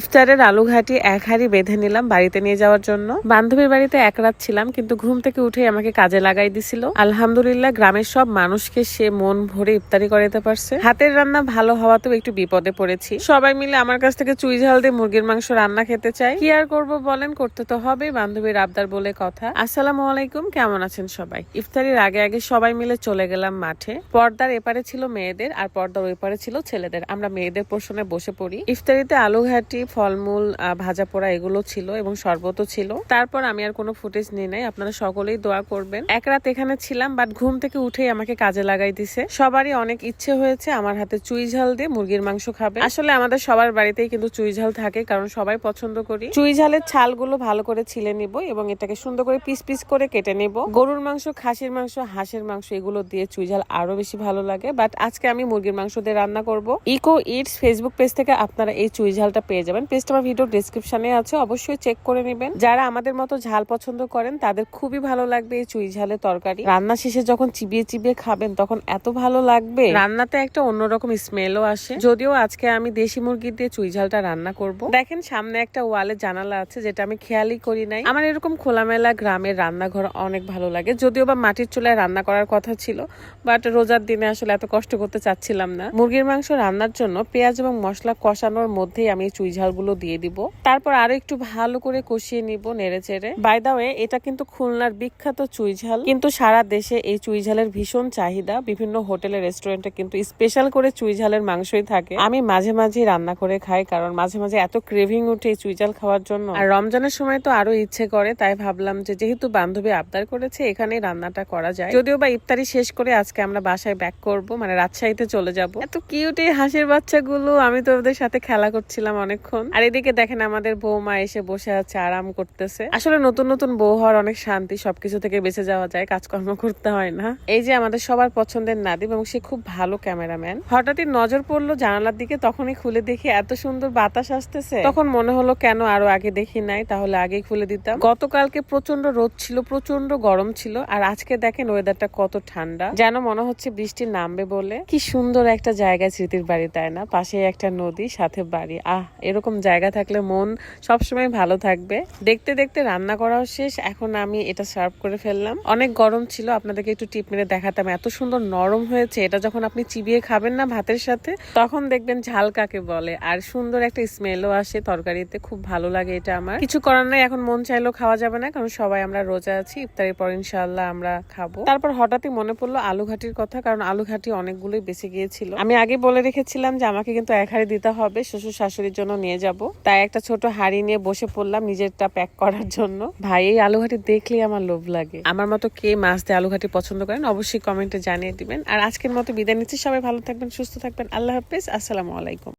ইফতারের আলু ঘাটি এক হাড়ি বেঁধে নিলাম বাড়িতে নিয়ে যাওয়ার জন্য। বান্ধবীর বাড়িতে এক রাত ছিলাম, কিন্তু ঘুম থেকে উঠে আমাকে কাজে লাগাই দিছিল। আলহামদুলিল্লাহ, গ্রামের সব মানুষকে সে মন ভরে ইফতারি করাতে পারছে। হাতের রান্না ভালো হওয়াতেও একটু বিপদে পড়েছি। সবাই মিলে আমার কাছ থেকে চুই ঝাল দিয়ে মুরগির মাংস রান্না খেতে চাই। কি আর করব বলেন, করতে তো হবে, বান্ধবীর আবদার বলে কথা। আসসালামু আলাইকুম, কেমন আছেন সবাই? ইফতারির আগে আগে সবাই মিলে চলে গেলাম মাঠে। পর্দার এপারে ছিল মেয়েদের আর পর্দার ওই পারে ছিল ছেলেদের। আমরা মেয়েদের পোর্শনে বসে পড়ি। ইফতারিতে আলু ঘাটি ফলমূল ভাজা পোড়া এগুলো ছিল এবং শরবতও ছিল। তারপর আমি আর কোনো ফুটেজ নিয়ে নাই, আপনারা সকলেই দোয়া করবেন। এক রাত এখানে ছিলাম বাট ঘুম থেকে উঠেই আমাকে কাজে লাগাই দিছে। সবারই অনেক ইচ্ছে হয়েছে আমার হাতে চুই ঝাল দিয়ে মুরগির মাংস খাবে। আসলে আমাদের সবার বাড়িতেই কিন্তু চুই ঝাল থাকে, কারণ সবাই পছন্দ করি। চুই ঝালের ছালগুলো ভালো করে ছিলে নিব এবং এটাকে সুন্দর করে পিস পিস করে কেটে নিব। গরুর মাংস, খাসির মাংস, হাঁসের মাংস এগুলো দিয়ে চুই ঝাল আরও বেশি ভালো লাগে। বাট আজকে আমি মুরগির মাংস দিয়ে রান্না করব। ইকো ইটস ফেসবুক পেজ থেকে আপনারা এই চুই ঝালটা পেয়ে যাবেন। পেজটা আমার ভিডিও ডিসক্রিপশনে আছে, অবশ্যই চেক করে নেবেন। যারা আমাদের মতো ঝাল পছন্দ করেন, তাদের খুবই ভালো লাগবে এই চুই ঝালের তরকারি। রান্না শেষে যখন চিবিয়ে চিবিয়ে খাবেন, তখন এত ভালো লাগবে। রান্নাতে একটা অন্যরকম স্মেলও আসে। যদিও আজকে আমি দেশি মুরগি দিয়ে চুই ঝালটা রান্না করব। দেখেন, সামনে একটা ওয়ালে জানালা আছে, যেটা আমি খেয়ালই করি নাই। আমার এরকম খোলামেলা গ্রামের রান্নাঘর অনেক ভালো লাগে। যদিও বা মাটির চুলায় রান্না করার কথা ছিল বাট রোজার দিনে আসলে এত কষ্ট করতে চাচ্ছিলাম না। মুরগির মাংস রান্নার জন্য পেঁয়াজ এবং মশলা কষানোর মধ্যেই আমি চুই ঝালগুলো দিয়ে দিব। তারপর আরও একটু ভালো করে কষিয়ে নিব নেড়ে চেড়ে। বাই দা ওয়ে এটা কিন্তু খুলনার বিখ্যাত চুই ঝাল। কিন্তু সারা দেশে এই চুই ঝালের ভীষণ চাহিদা। বিভিন্ন হোটেলে, রেস্টুরেন্টে কিন্তু স্পেশাল করে চুই ঝালের মাংসই থাকে। আমি মাঝে মাঝে রান্না করে খাই, কারণ মাঝে মাঝে এত ক্রেভিং উঠে চুই ঝাল খাওয়ার জন্য। আর রমজানের সময় তো আরও ইচ্ছে করে, তাই ভাবলাম যে যেহেতু বান্ধবী আবদার করেছে, এখানেই রান্নাটা করা যায়। যদিও বা ইফতারি শেষ করে আজকে আমরা বাসায় ব্যাক করব মানে রাজশাহীতে চলে যাব। এত কিউট এই হাঁসের বাচ্চাগুলো, আমি তো ওদের সাথে খেলা করছিলাম অনেকক্ষণ। আর এদিকে দেখেন আমাদের বৌমা এসে বসে আছে, আরাম করতেছে। আসলে নতুন নতুন বউ হওয়ার অনেক শান্তি সবকিছু থেকে বেঁচে যাওয়া যায়, কাজকর্ম করতে হয় না। এই যে আমাদের সবার পছন্দের নাদিম এবং সে খুব ভালো ক্যামেরাম্যান। হঠাৎই নজর পড়ল জানালার দিকে, তখনই খুলে দেখি এত সুন্দর বাতাস আসতেছে। তখন মনে হলো, কেন আরও আগে দেখি নাই? তাহলে আগেই খুলে দিতাম। গতকালকে প্রচণ্ড রোদ ছিল প্রচণ্ড গরম ছিল, আর আজকে দেখেন ওয়েদারটা কত ঠান্ডা। যেন মনে হচ্ছে বৃষ্টি নামবে বলে। কি সুন্দর একটা জায়গা স্মৃতির বাড়ি, তাই না? পাশে একটা নদী, সাথে বাড়ি। আহ, এরকম জায়গা থাকলে মন সবসময় ভালো থাকবে। দেখতে দেখতে রান্না করাও শেষ। এখন আমি এটা সার্ভ করে ফেললাম। অনেক গরম ছিল, আপনাদেরকে একটু টিপ মেরে দেখাতাম। এত সুন্দর নরম হয়েছে, এটা যখন আপনি চিবিয়ে খাবেন না ভাতের সাথে, তখন দেখবেন ঝাল কাকে বলে। আর সুন্দর একটা স্মেলও আসে তরকারিতে, খুব ভালো লাগে এটা আমার। কিছু করার নাই, এখন মন চাইলেও খাওয়া যাবে না, কারণ সবাই আমরা রোজা আছি, ইফতারের পর ইনশাল্লাহ আমরা খাব। তারপর হঠাৎই মনে পড়ল আলু ঘাটির কথা, কারণ আলু ঘাটি অনেকগুলোই বেঁচে গিয়েছিল। আমি আগে বলে রেখেছিলাম যে আমাকে কিন্তু এক হাড়ি দিতে হবে, শ্বশুর শাশুড়ির জন্য নিয়ে যাব। তাই একটা ছোট হাড়ি নিয়ে বসে পড়লাম নিজেরটা প্যাক করার জন্য। ভাই, এই আলুঘাটি দেখলেই আমার লোভ লাগে। আমার মতো কে মাছ দিয়ে আলুঘাটি পছন্দ করেন, অবশ্যই কমেন্টে জানিয়ে দিবেন। আর আজকের মতো বিদায় নিচ্ছি। সবাই ভালো থাকবেন, সুস্থ থাকবেন। আল্লাহ হাফিজ। আসসালামু আলাইকুম।